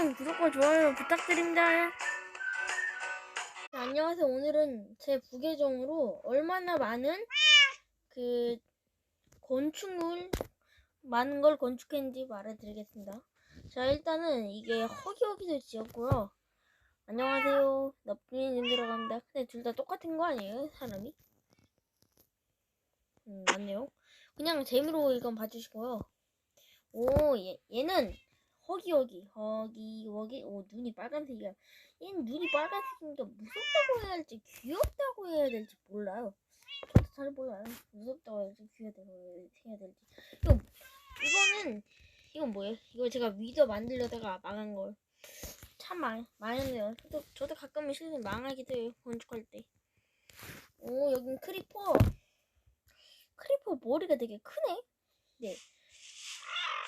그럼 구독과 좋아요 부탁드립니다. 네, 안녕하세요. 오늘은 제 부계정으로 얼마나 많은 그 건축물 많은 걸 건축했는지 말해드리겠습니다. 자 일단은 이게 허기허기도 지었고요. 안녕하세요. 나쁜이님 들어갑니다. 근데 둘 다 똑같은 거 아니에요? 사람이? 음 맞네요. 그냥 재미로 이건 봐주시고요. 오 얘, 얘는 허기허기 허기허기. 오 눈이 빨간색이야. 얘는 눈이 빨간색이니까 무섭다고 해야 할지 귀엽다고 해야 될지 몰라요. 저도 잘 몰라요. 무섭다고 해야 될지 귀엽다고 해야 될지 이거 이거는 이건 뭐예요? 이거 제가 위더 만들려다가 망한 걸 참 망, 망했네요. 저도, 저도 가끔은 실수 망하기도 해요 건축할 때오 여긴 크리퍼. 크리퍼 머리가 되게 크네? 네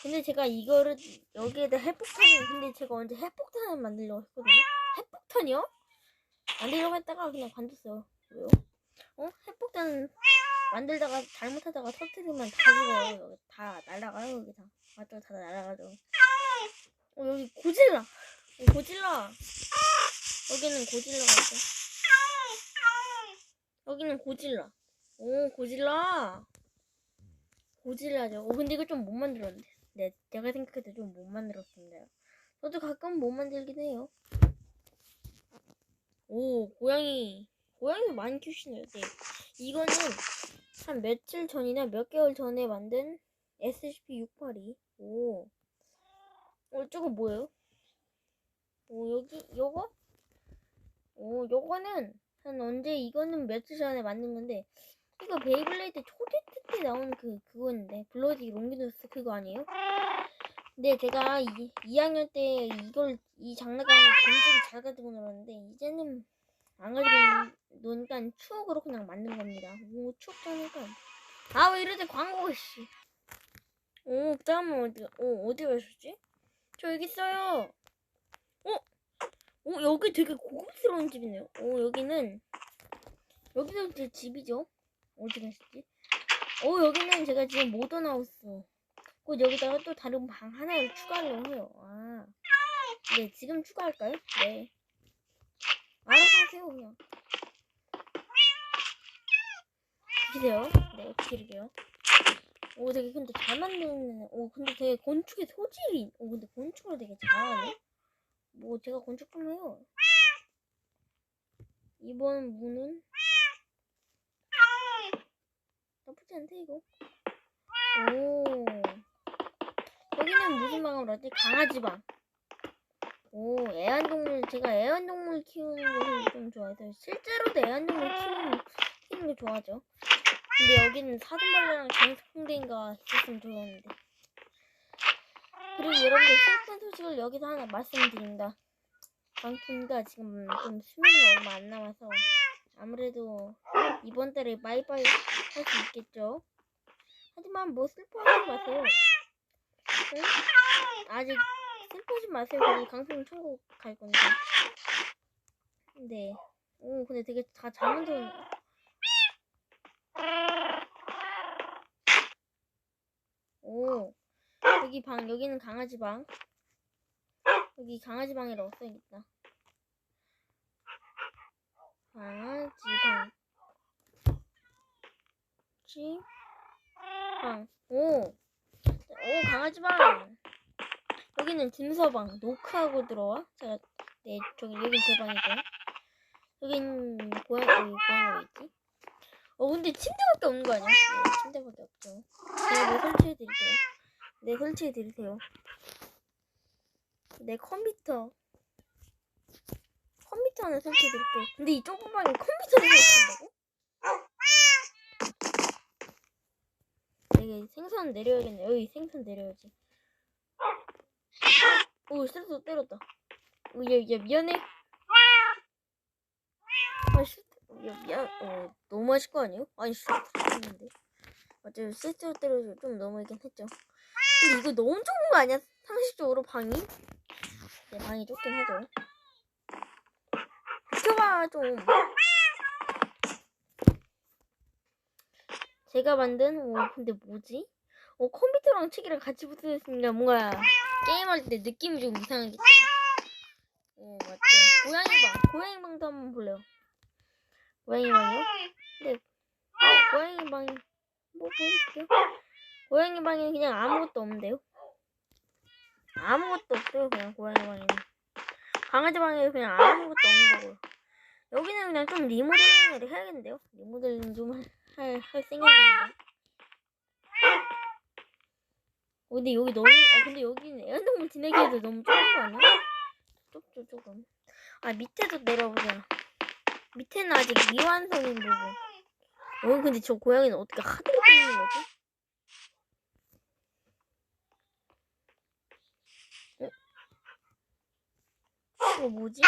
근데 제가 이거를 여기에다 핵폭탄을 근데 제가 언제 핵폭탄을 만들려고 했거든요. 핵폭탄이요? 만들려고 했다가 그냥 관뒀어요. 왜요? 어? 핵폭탄 만들다가 잘못하다가 터트리면 다 죽어요. 다 날아가요 여기 다. 맞죠? 다 날아가죠. 어 여기 고질라. 어, 고질라. 여기는 고질라가 있어. 여기는 고질라. 오 고질라. 고질라죠. 어 근데 이거 좀 못 만들었는데. 네, 제가 생각해도 좀못 만들었습니다. 저도 가끔 못 만들긴 해요. 오, 고양이. 고양이도 많이 키우시네요. 네. 이거는 한 며칠 전이나 몇 개월 전에 만든 SCP-682. 오. 어, 저거 뭐예요? 오, 여기, 요거? 오, 요거는 한 언제, 이거는 며칠 전에 만든 건데, 이거 베이블레이드 초대 트때 나온 그 그거인데 블러디 롱기노스 그거 아니에요? 근데 제가 이, 2학년 때 이걸 이 장난감을 굉장히 잘 가지고 놀았는데 이제는 안 가지고 노니까 추억으로 그냥 만든 겁니다. 뭐 추억 장난감. 아 왜 이러지 광고가 씨. 오 잠깐만 어디 어 어디 가셨지? 저 여기 있어요. 어? 어 여기 되게 고급스러운 집이네요. 오 여기는 여기도 제 집이죠. 어디 갔지? 어 여기는 제가 지금 모던 하우스 곧 여기다가 또 다른 방 하나를 추가하려고 해요. 아, 네 지금 추가할까요? 네. 알아서 하세요 그냥. 기세요. 네 기르게요. 오 되게 근데 잘 만드는 오 근데 되게 건축에 소질이 오 근데 건축을 되게 잘하네? 뭐 제가 건축 좀 해요. 이번 문은 나쁘지 않대 이거. 오. 여기는 무슨 방으로 하지? 강아지 방. 오, 애완동물 제가 애완동물 키우는 것을 좀 좋아해서 실제로도 애완동물 키우는 키우는 거 좋아하죠. 근데 여기는 사슴벌레랑 장수풍뎅이가 있었으면 좋았는데. 그리고 여러분들 슬픈 소식을 여기서 하나 말씀드립니다. 방풍이가 지금 좀 수명이 얼마 안 남아서 아무래도 이번 달에 바이바이 할 수 있겠죠. 하지만 뭐 슬퍼하지 마세요. 응? 아직 슬퍼하지 마세요. 그리고 강풍 천국 갈 건데. 네. 오, 근데 되게 다 잘 만든. 오, 여기 방, 여기는 강아지 방. 여기 강아지 방이라고 써야겠다. 강아지 방. 지 방. 오. 오, 강아지 방. 여기는 dim서방. 노크하고 들어와. 제가, 네, 저기, 여긴 제 방이고. 여긴 고양, 여기 고양이 있지? 어, 근데 침대밖에 없는 거 아니야? 네, 침대밖에 없죠. 제가 뭐 설치해드릴게요. 네, 설치해드리세요. 네, 컴퓨터. 컴퓨터 하나 설치해드릴게요. 근데 이 좁은 방에 컴퓨터를 설치한다고? 여기 생선 내려야겠네. 여기 생선 내려야지. 오, 센서 때렸다. 오, 얘, 얘 미안해. 아, 씨, 야, 미안. 어, 너무 하실 거 아니에요? 아니, 씨, 했는데. 맞아요. 실제로 때려서 좀 너무하긴 했죠. 근데 이거 너무 좁은 거 아니야? 상식적으로 방이? 네, 방이 좁긴 하죠. 비켜봐, 좀. 제가 만든 오 근데 뭐지? 어 컴퓨터랑 책이랑 같이 붙어 있으니까 뭔가 게임할 때 느낌이 좀 이상하겠죠. 고양이 방, 고양이 방도 한번 볼래요. 고양이 방이요? 네. 고양이 방이 뭐 보여줄게요. 고양이 방에는 그냥 아무것도 없는데요. 아무것도 없어요. 그냥 고양이 방에는. 강아지 방에는 그냥 아무것도 없는 거고요. 여기는 그냥 좀 리모델링을 해야겠는데요. 리모델링 좀 할 할 생각입니다. 어, 근데 여기 너무 아 근데 여기는 애완동물 지내기에도 너무 좁은 거 아니야? 좁죠 조금. 아 밑에도 내려보자. 밑에는 아직 미완성인 부분. 어 근데 저 고양이는 어떻게 하늘에 떠있는 거지? 어? 이거 뭐지?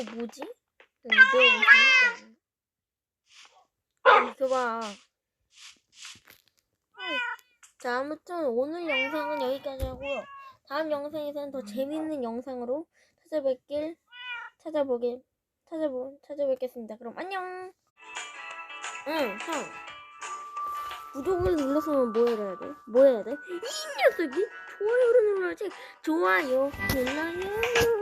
이거 뭐지? 이거 뭐 잘못했나? 아, 이거 봐. 자, 아무튼 오늘 영상은 여기까지 하고요. 다음 영상에서는 더 재밌는 영상으로 찾아뵙길 찾아보게 찾아보 찾아뵙겠습니다. 그럼 안녕. 응, 형. 구독을 눌렀으면 뭐 해야 돼? 뭐 해야 돼? 이 녀석이 좋아요를 눌러야지. 좋아요 눌러요.